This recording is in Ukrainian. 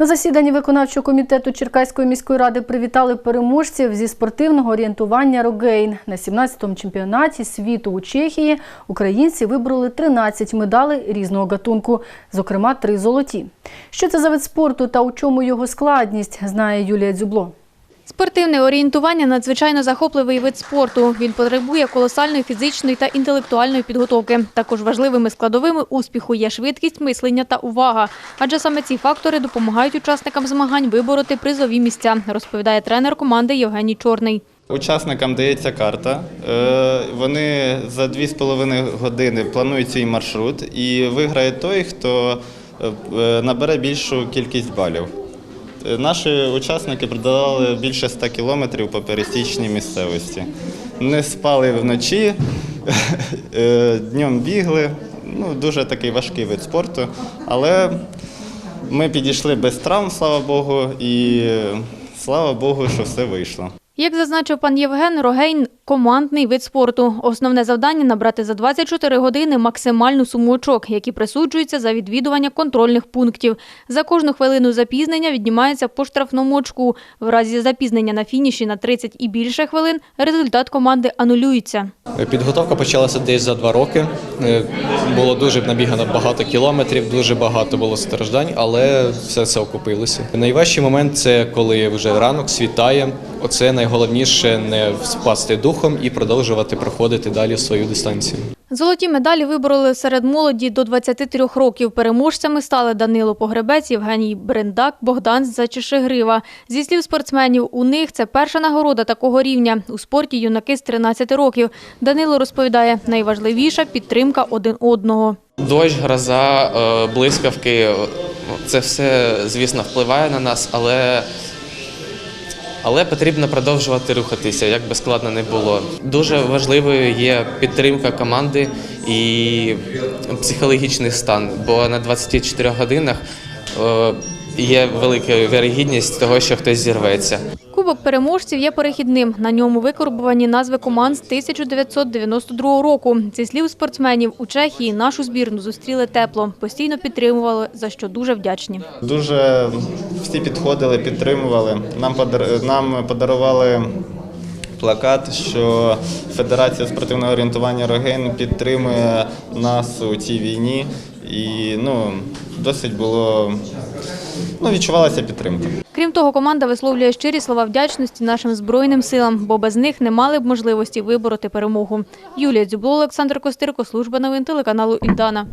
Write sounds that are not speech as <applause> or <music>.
На засіданні виконавчого комітету Черкаської міської ради привітали переможців зі спортивного орієнтування Рогейн. На 17-му чемпіонаті світу у Чехії українці вибороли 13 медалей різного гатунку, зокрема три золоті. Що це за вид спорту та у чому його складність, знає Юлія Дзюбло. Спортивне орієнтування надзвичайно захопливий вид спорту. Він потребує колосальної фізичної та інтелектуальної підготовки. Також важливими складовими успіху є швидкість мислення та увага. Адже саме ці фактори допомагають учасникам змагань вибороти призові місця, розповідає тренер команди Євгеній Чорний. Учасникам дається карта. е, Вони за 2,5 години планують свій маршрут і виграє той, хто е, набере більшу кількість балів. Е, Наші учасники продавали більше 100 кілометрів по пересічній місцевості. Не спали вночі, <laughs> е, днем бігли. Ну, дуже такий важкий вид спорту. Але ми підійшли без травм, слава Богу, і слава Богу, що все вийшло. Як зазначив пан Євген, Рогейн – командний вид спорту. Основне завдання – набрати за 24 години максимальну суму очок, які присуджуються за відвідування контрольних пунктів. За кожну хвилину запізнення віднімається по штрафному очку. В разі запізнення на фініші на 30 і більше хвилин результат команди анулюється. Підготовка почалася десь за два роки. Е, Було дуже набігано багато кілометрів, дуже багато було страждань, але все це окупилося. Найважчий момент це коли вже ранок світає. Оце найголовніше не спасти духом і продовжувати проходити далі свою дистанцію. Золоті медалі вибороли серед молоді до 23 років. Переможцями стали Данило Погребець, Євгеній Брендак, Богдан Зачешегрива. Зі слів спортсменів, у них це перша нагорода такого рівня. У спорті юнаки з 13 років. Данило розповідає, найважливіша підтримка один одного. Дощ, гроза, е, блискавки це все, звісно, впливає на нас, але, але потрібно продовжувати рухатися, як би складно не було. Дуже важливою є підтримка команди і психологічний стан, бо на 24 годинах е, є велика вірогідність того, що хтось зірветься. Кубок переможців є перехідним. На ньому викорбувані назви команд з 1992 року. Зі слів спортсменів, у Чехії нашу збірну зустріли тепло, постійно підтримували, за що дуже вдячні. Дуже всі підходили, підтримували. Нам нам подарували плакат, що Федерація спортивного орієнтування Рогейн підтримує нас у цій війні. І ну, досить було ну, відчувалася підтримка. Крім того, команда висловлює щирі слова вдячності нашим збройним силам, бо без них не мали б можливості вибороти перемогу. Юлія Дзюбло, Олександр Костирко, служба новин телеканалу Ільдана.